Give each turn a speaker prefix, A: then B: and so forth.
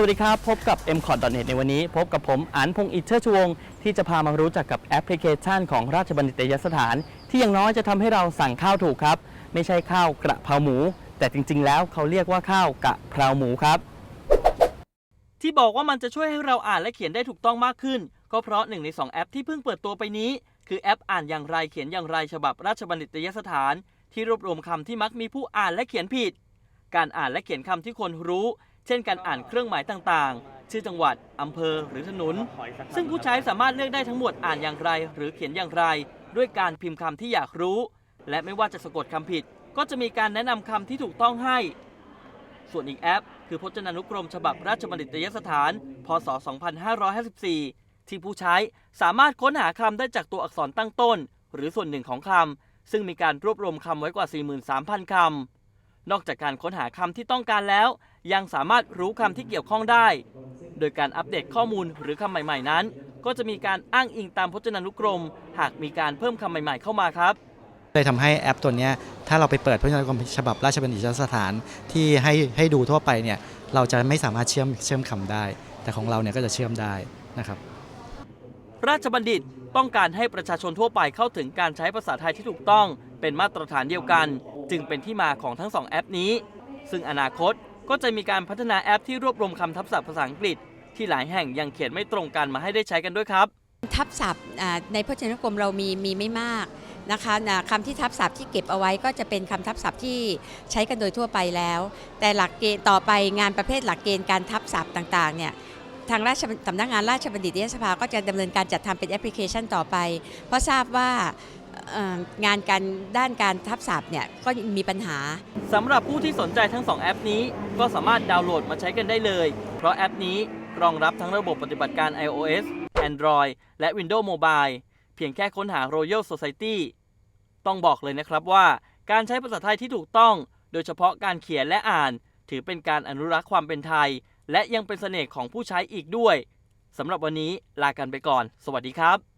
A: สวัสดีครับ พบกับ m c o t n e t ในวันนี้ พบกับผมอันพงษ์อิทเชอร์ชวง ที่จะพามารู้จักกับแอปพลิเคชันของราชบัณฑิตยสถาน ที่อย่างน้อยจะทำให้เราสั่งข้าวถูกครับ ไม่ใช่ข้าวกระเพราหมู แต่จริง ๆ แล้วเขาเรียกว่าข้าวกะเพราหมูครับ ที่บอกว่ามันจะช่วยให้เราอ่านและเขียนได้ถูกต้องมากขึ้น ก็เพราะหนึ่งใน2แอปที่เพิ่งเปิดตัวไปนี้ คือแอปอ่านอย่างไรเขียนอย่างไรฉบับราชบัณฑิตยสถาน ที่รวบรวมคำที่มักมีผู้อ่านและเขียนผิด การอ่านและเขียนคำที่คนรู้ เช่นการอ่านเครื่องหมายต่างๆ ชื่อจังหวัด อำเภอหรือถนน ซึ่งผู้ใช้สามารถเลือกได้ทั้งหมดอ่านอย่างไร หรือเขียนอย่างไร ด้วยการพิมพ์คำที่อยากรู้ และไม่ว่าจะสะกดคำผิด ก็จะมีการแนะนำคำที่ถูกต้องให้ ส่วนอีกแอป คือพจนานุกรมฉบับราชบัณฑิตยสถาน พศ 2554 ที่ผู้ใช้สามารถค้นหาคำได้จากตัวอักษรตั้งต้น หรือส่วนหนึ่งของคำซึ่งมีการรวบรวมคำไว้กว่า 43,000คำ นอกจากการค้นหาคำที่ต้องการแล้ว ยังสามารถรู้คำที่เกี่ยวข้องได้ โดยการอัปเดตข้อมูลหรือคำใหม่ๆนั้น ก็จะมีการอ้างอิงตามพจนานุกรม หากมีการเพิ่มคำใหม่ๆเข้ามาครับ
B: เลยทำให้แอปตัวเนี้ยถ้าเราไปเปิดพจนานุกรมฉบับราชบัณฑิตยสถานที่ให้ให้ดูทั่วไปเนี่ยเราจะไม่สามารถเชื่อมเชื่อมคำได้ แต่ของเราเนี่ยก็จะเชื่อมได้นะครับ
A: ราชบัณฑิตต้องการให้ประชาชนทั่วไปเข้าถึงการใช้ภาษาไทยที่ถูกต้องเป็นมาตรฐานเดียวกัน จึงเป็นที่มาของทั้งสองแอปนี้ ซึ่งอนาคตก็จะมีการพัฒนาแอปที่รวบรวมคำทับศัพท์ภาษาอังกฤษ ที่หลายแห่งยังเขียนไม่ตรงกันมาให้ได้ใช้กันด้วยครับ
C: ทับศัพท์อ่าในพจนานุกรมเรามีมีไม่มากนะคะนะคำที่ทับศัพท์ที่เก็บเอาไว้ก็จะเป็นคำทับศัพท์ที่ใช้กันโดยทั่วไปแล้ว แต่หลักเกณฑ์ต่อไปงานประเภทหลักเกณฑ์การทับศัพท์ต่างๆเนี่ยทางราชสำนักงานราชบัณฑิตยสภาก็จะดำเนินการจัดทำเป็นแอปพลิเคชันต่อไป เพราะทราบว่า งานการด้านการทับศัพท์เนี่ยก็มีปัญหา
A: สำหรับผู้ที่สนใจทั้ง 2 แอปนี้ ก็สามารถดาวน์โหลดมาใช้กันได้เลย เพราะแอปนี้รองรับทั้งระบบปฏิบัติการ iOS Android และ Windows Mobile เพียงแค่ค้นหา Royal Society ต้องบอกเลยนะครับว่า การใช้ภาษาไทยที่ถูกต้อง โดยเฉพาะการเขียนและอ่าน ถือเป็นการอนุรักษ์ความเป็นไทย และยังเป็นเสน่ห์ของผู้ใช้อีกด้วยสำหรับวันนี้ลากันไปก่อน สวัสดีครับ